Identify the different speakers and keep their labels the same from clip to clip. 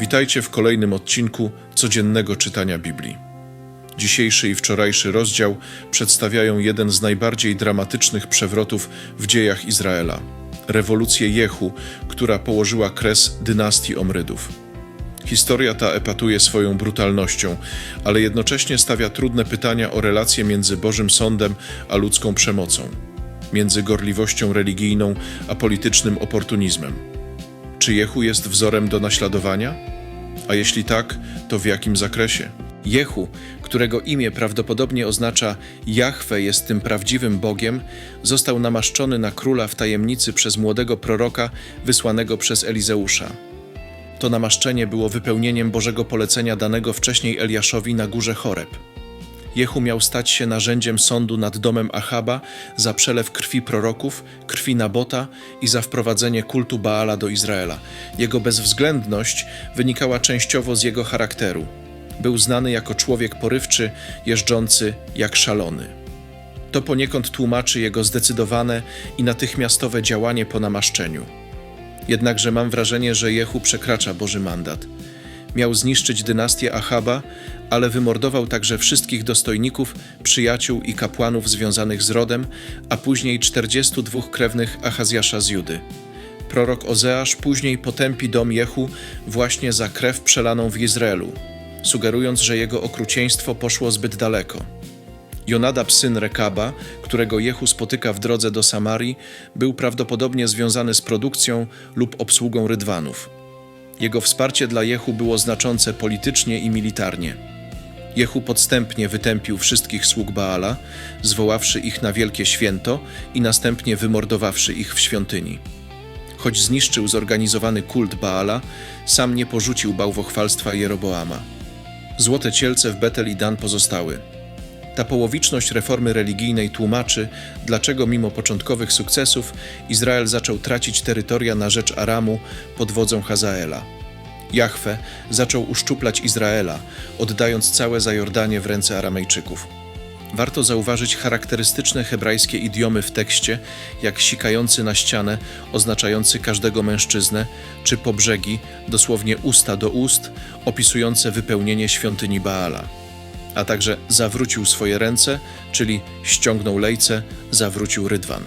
Speaker 1: Witajcie w kolejnym odcinku codziennego czytania Biblii. Dzisiejszy i wczorajszy rozdział przedstawiają jeden z najbardziej dramatycznych przewrotów w dziejach Izraela rewolucję Jehu, która położyła kres dynastii Omrydów. Historia ta epatuje swoją brutalnością, ale jednocześnie stawia trudne pytania o relacje między Bożym Sądem a ludzką przemocą, między gorliwością religijną a politycznym oportunizmem. Czy Jehu jest wzorem do naśladowania? A jeśli tak, to w jakim zakresie? Jehu, którego imię prawdopodobnie oznacza Jahwe jest tym prawdziwym Bogiem, został namaszczony na króla w tajemnicy przez młodego proroka wysłanego przez Elizeusza. To namaszczenie było wypełnieniem Bożego polecenia danego wcześniej Eliaszowi na górze Choreb. Jehu miał stać się narzędziem sądu nad domem Achaba za przelew krwi proroków, krwi Nabota i za wprowadzenie kultu Baala do Izraela. Jego bezwzględność wynikała częściowo z jego charakteru. Był znany jako człowiek porywczy, jeżdżący jak szalony. To poniekąd tłumaczy jego zdecydowane i natychmiastowe działanie po namaszczeniu. Jednakże mam wrażenie, że Jehu przekracza Boży mandat. Miał zniszczyć dynastię Achaba, ale wymordował także wszystkich dostojników, przyjaciół i kapłanów związanych z rodem, a później 42 krewnych Achazjasza z Judy. Prorok Ozeasz później potępi dom Jehu właśnie za krew przelaną w Izraelu, sugerując, że jego okrucieństwo poszło zbyt daleko. Jonadab, syn Rekaba, którego Jehu spotyka w drodze do Samarii, był prawdopodobnie związany z produkcją lub obsługą rydwanów. Jego wsparcie dla Jehu było znaczące politycznie i militarnie. Jehu podstępnie wytępił wszystkich sług Baala, zwoławszy ich na wielkie święto i następnie wymordowawszy ich w świątyni. Choć zniszczył zorganizowany kult Baala, sam nie porzucił bałwochwalstwa Jeroboama. Złote cielce w Betel i Dan pozostały. Ta połowiczność reformy religijnej tłumaczy, dlaczego mimo początkowych sukcesów Izrael zaczął tracić terytoria na rzecz Aramu pod wodzą Hazaela. Jahwe zaczął uszczuplać Izraela, oddając całe Zajordanie w ręce Aramejczyków. Warto zauważyć charakterystyczne hebrajskie idiomy w tekście, jak sikający na ścianę, oznaczający każdego mężczyznę, czy pobrzegi, dosłownie usta do ust, opisujące wypełnienie świątyni Baala a także zawrócił swoje ręce, czyli ściągnął lejce, zawrócił rydwan.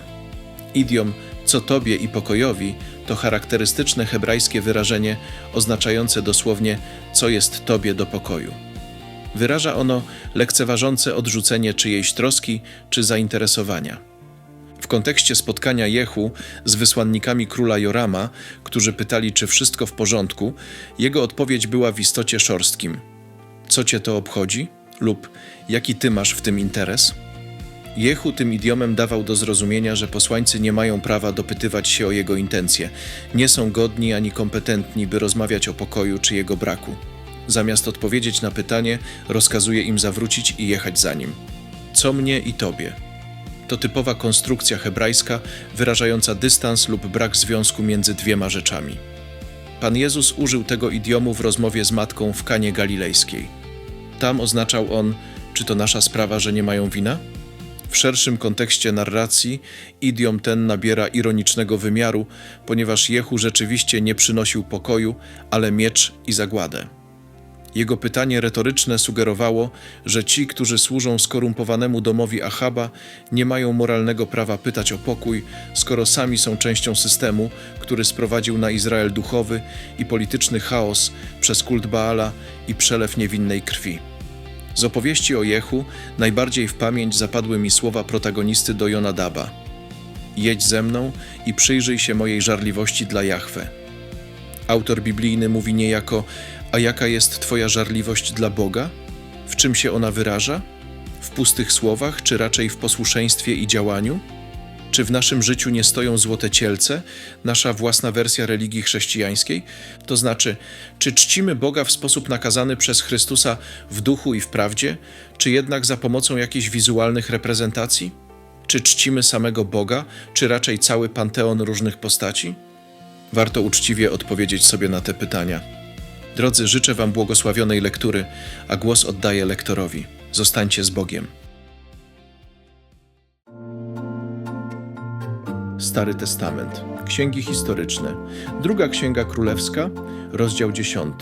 Speaker 1: Idiom co tobie i pokojowi to charakterystyczne hebrajskie wyrażenie oznaczające dosłownie co jest tobie do pokoju. Wyraża ono lekceważące odrzucenie czyjejś troski czy zainteresowania. W kontekście spotkania Jehu z wysłannikami króla Jorama, którzy pytali, czy wszystko w porządku, jego odpowiedź była w istocie szorstkim. Co cię to obchodzi? Lub jaki ty masz w tym interes? Jehu tym idiomem dawał do zrozumienia, że posłańcy nie mają prawa dopytywać się o jego intencje, nie są godni ani kompetentni, by rozmawiać o pokoju czy jego braku. Zamiast odpowiedzieć na pytanie, rozkazuje im zawrócić i jechać za nim. Co mnie i tobie? To typowa konstrukcja hebrajska wyrażająca dystans lub brak związku między dwiema rzeczami. Pan Jezus użył tego idiomu w rozmowie z matką w Kanie Galilejskiej. Tam oznaczał on, czy to nasza sprawa, że nie mają wina? W szerszym kontekście narracji idiom ten nabiera ironicznego wymiaru, ponieważ Jehu rzeczywiście nie przynosił pokoju, ale miecz i zagładę. Jego pytanie retoryczne sugerowało, że ci, którzy służą skorumpowanemu domowi Achaba, nie mają moralnego prawa pytać o pokój, skoro sami są częścią systemu, który sprowadził na Izrael duchowy i polityczny chaos przez kult Baala i przelew niewinnej krwi. Z opowieści o Jehu najbardziej w pamięć zapadły mi słowa protagonisty do Jonadaba. Jedź ze mną i przyjrzyj się mojej żarliwości dla Jahwe. Autor biblijny mówi niejako, a jaka jest Twoja żarliwość dla Boga? W czym się ona wyraża? W pustych słowach, czy raczej w posłuszeństwie i działaniu? Czy w naszym życiu nie stoją złote cielce, nasza własna wersja religii chrześcijańskiej? To znaczy, czy czcimy Boga w sposób nakazany przez Chrystusa w duchu i w prawdzie, czy jednak za pomocą jakichś wizualnych reprezentacji? Czy czcimy samego Boga, czy raczej cały panteon różnych postaci? Warto uczciwie odpowiedzieć sobie na te pytania. Drodzy, życzę Wam błogosławionej lektury, a głos oddaję lektorowi. Zostańcie z Bogiem. Stary Testament, Księgi historyczne. Druga Księga Królewska, rozdział 10.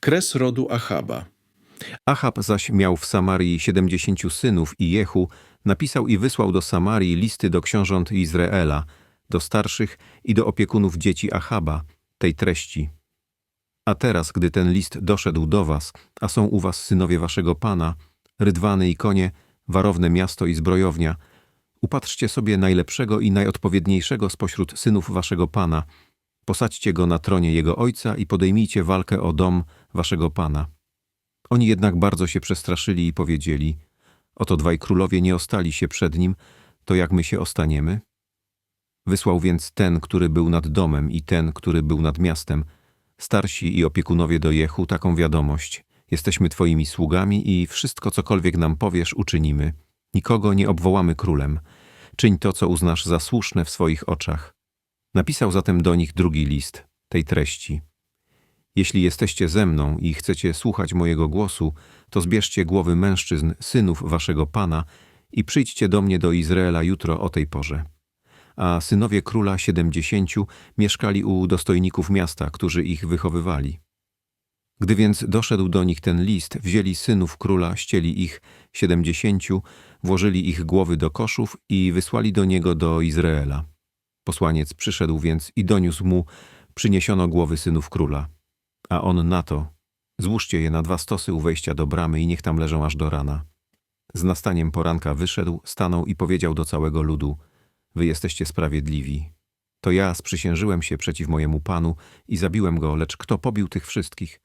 Speaker 1: Kres rodu Achaba.
Speaker 2: Achab zaś miał w Samarii siedemdziesięciu synów i Jehu napisał i wysłał do Samarii listy do książąt Izraela, do starszych i do opiekunów dzieci Achaba, tej treści. A teraz, gdy ten list doszedł do was, a są u was synowie waszego Pana, rydwany i konie, warowne miasto i zbrojownia, upatrzcie sobie najlepszego i najodpowiedniejszego spośród synów waszego Pana, posadźcie go na tronie jego ojca i podejmijcie walkę o dom waszego Pana. Oni jednak bardzo się przestraszyli i powiedzieli: Oto dwaj królowie nie ostali się przed nim, to jak my się ostaniemy? Wysłał więc ten, który był nad domem i ten, który był nad miastem, starsi i opiekunowie do Jehu taką wiadomość: Jesteśmy twoimi sługami i wszystko, cokolwiek nam powiesz, uczynimy. Nikogo nie obwołamy królem. Czyń to, co uznasz za słuszne w swoich oczach. Napisał zatem do nich drugi list, tej treści. Jeśli jesteście ze mną i chcecie słuchać mojego głosu, to zbierzcie głowy mężczyzn, synów waszego Pana i przyjdźcie do mnie do Izraela jutro o tej porze. A synowie króla siedemdziesięciu mieszkali u dostojników miasta, którzy ich wychowywali. Gdy więc doszedł do nich ten list, wzięli synów króla, ścieli ich siedemdziesięciu, włożyli ich głowy do koszów i wysłali do niego do Izraela. Posłaniec przyszedł więc i doniósł mu, przyniesiono głowy synów króla. A on na to, złóżcie je na dwa stosy u wejścia do bramy i niech tam leżą aż do rana. Z nastaniem poranka wyszedł, stanął i powiedział do całego ludu, wy jesteście sprawiedliwi. To ja sprzysiężyłem się przeciw mojemu panu i zabiłem go, lecz kto pobił tych wszystkich?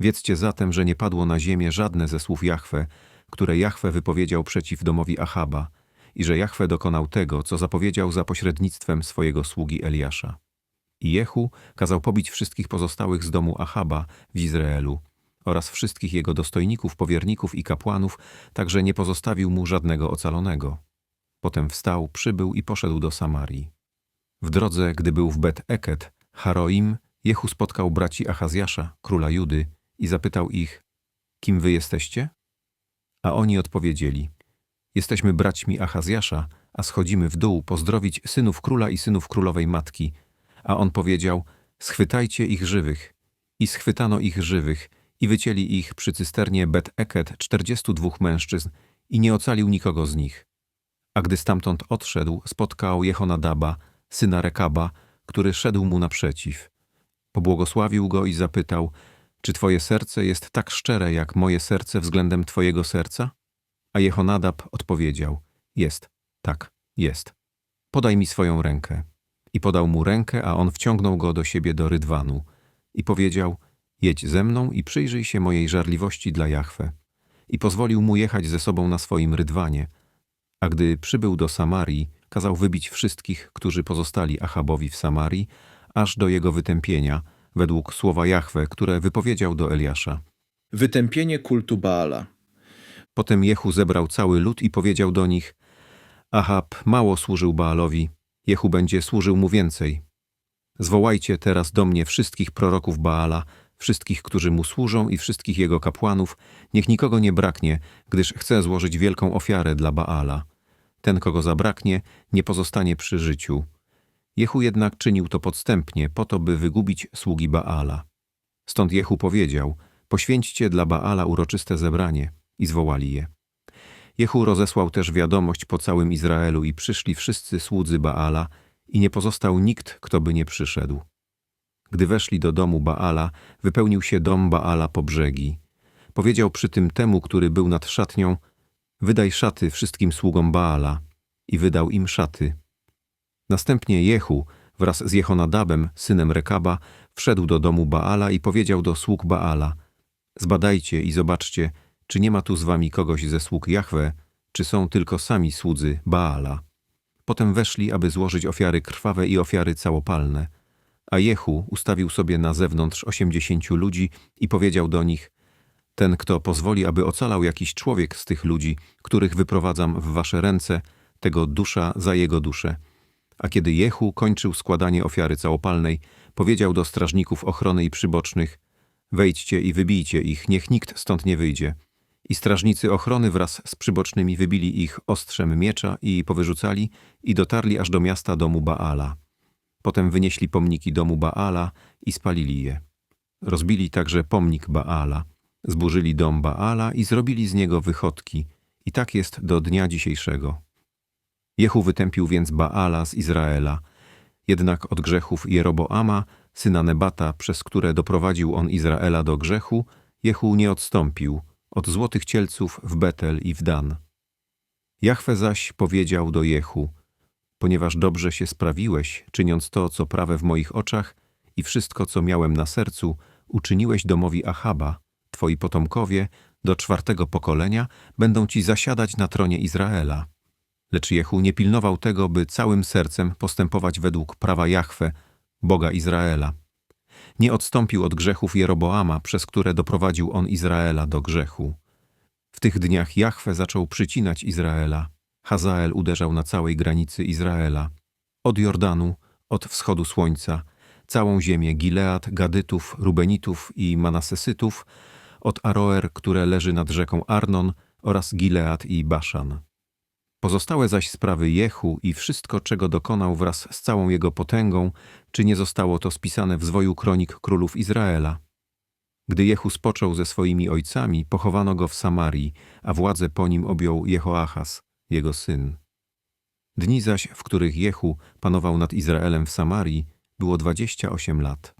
Speaker 2: Wiedzcie zatem, że nie padło na ziemię żadne ze słów Jahwe, które Jahwe wypowiedział przeciw domowi Achaba i że Jahwe dokonał tego, co zapowiedział za pośrednictwem swojego sługi Eliasza. I Jehu kazał pobić wszystkich pozostałych z domu Achaba w Izraelu oraz wszystkich jego dostojników, powierników i kapłanów, także nie pozostawił mu żadnego ocalonego. Potem wstał, przybył i poszedł do Samarii. W drodze, gdy był w Bet-Eket, Haroim, Jehu spotkał braci Achazjasza, króla Judy, i zapytał ich, kim wy jesteście? A oni odpowiedzieli, jesteśmy braćmi Achazjasza, a schodzimy w dół pozdrowić synów króla i synów królowej matki. A on powiedział, schwytajcie ich żywych. I schwytano ich żywych i wycięli ich przy cysternie Bet-Eket czterdziestu dwóch mężczyzn i nie ocalił nikogo z nich. A gdy stamtąd odszedł, spotkał Jehonadaba, syna Rekaba, który szedł mu naprzeciw. Pobłogosławił go i zapytał, czy twoje serce jest tak szczere, jak moje serce względem twojego serca? A Jehonadab odpowiedział, jest, tak, jest. Podaj mi swoją rękę. I podał mu rękę, a on wciągnął go do siebie do Rydwanu. I powiedział, jedź ze mną i przyjrzyj się mojej żarliwości dla Jahwe. I pozwolił mu jechać ze sobą na swoim Rydwanie. A gdy przybył do Samarii, kazał wybić wszystkich, którzy pozostali Achabowi w Samarii, aż do jego wytępienia, według słowa Jahwe, które wypowiedział do Eliasza.
Speaker 1: Wytępienie kultu Baala.
Speaker 2: Potem Jehu zebrał cały lud i powiedział do nich, Ahab mało służył Baalowi, Jehu będzie służył mu więcej. Zwołajcie teraz do mnie wszystkich proroków Baala, wszystkich, którzy mu służą i wszystkich jego kapłanów, niech nikogo nie braknie, gdyż chcę złożyć wielką ofiarę dla Baala. Ten, kogo zabraknie, nie pozostanie przy życiu. Jehu jednak czynił to podstępnie, po to, by wygubić sługi Baala. Stąd Jehu powiedział, poświęćcie dla Baala uroczyste zebranie i zwołali je. Jehu rozesłał też wiadomość po całym Izraelu i przyszli wszyscy słudzy Baala i nie pozostał nikt, kto by nie przyszedł. Gdy weszli do domu Baala, wypełnił się dom Baala po brzegi. Powiedział przy tym temu, który był nad szatnią, wydaj szaty wszystkim sługom Baala i wydał im szaty. Następnie Jehu wraz z Jehonadabem, synem Rekaba, wszedł do domu Baala i powiedział do sług Baala Zbadajcie i zobaczcie, czy nie ma tu z wami kogoś ze sług Jahwe, czy są tylko sami słudzy Baala. Potem weszli, aby złożyć ofiary krwawe i ofiary całopalne. A Jehu ustawił sobie na zewnątrz osiemdziesięciu ludzi i powiedział do nich Ten, kto pozwoli, aby ocalał jakiś człowiek z tych ludzi, których wyprowadzam w wasze ręce, tego dusza za jego duszę – a kiedy Jehu kończył składanie ofiary całopalnej, powiedział do strażników ochrony i przybocznych: Wejdźcie i wybijcie ich, niech nikt stąd nie wyjdzie. I strażnicy ochrony wraz z przybocznymi wybili ich ostrzem miecza i powyrzucali i dotarli aż do miasta domu Baala. Potem wynieśli pomniki domu Baala i spalili je. Rozbili także pomnik Baala, zburzyli dom Baala i zrobili z niego wychodki. I tak jest do dnia dzisiejszego. Jehu wytępił więc Baala z Izraela, jednak od grzechów Jeroboama, syna Nebata, przez które doprowadził on Izraela do grzechu, Jehu nie odstąpił od złotych cielców w Betel i w Dan. Jahwe zaś powiedział do Jehu, ponieważ dobrze się sprawiłeś, czyniąc to, co prawe w moich oczach i wszystko, co miałem na sercu, uczyniłeś domowi Achaba, twoi potomkowie, do czwartego pokolenia, będą ci zasiadać na tronie Izraela. Lecz Jehu nie pilnował tego, by całym sercem postępować według prawa Jahwe, Boga Izraela. Nie odstąpił od grzechów Jeroboama, przez które doprowadził on Izraela do grzechu. W tych dniach Jahwe zaczął przycinać Izraela. Hazael uderzał na całej granicy Izraela. Od Jordanu, od wschodu słońca, całą ziemię Gilead, Gadytów, Rubenitów i Manasesytów, od Aroer, które leży nad rzeką Arnon, oraz Gilead i Baszan. Pozostałe zaś sprawy Jehu i wszystko, czego dokonał wraz z całą jego potęgą, czy nie zostało to spisane w zwoju kronik królów Izraela. Gdy Jehu spoczął ze swoimi ojcami, pochowano go w Samarii, a władzę po nim objął Jehoachaz, jego syn. Dni zaś, w których Jehu panował nad Izraelem w Samarii, było dwadzieścia osiem lat.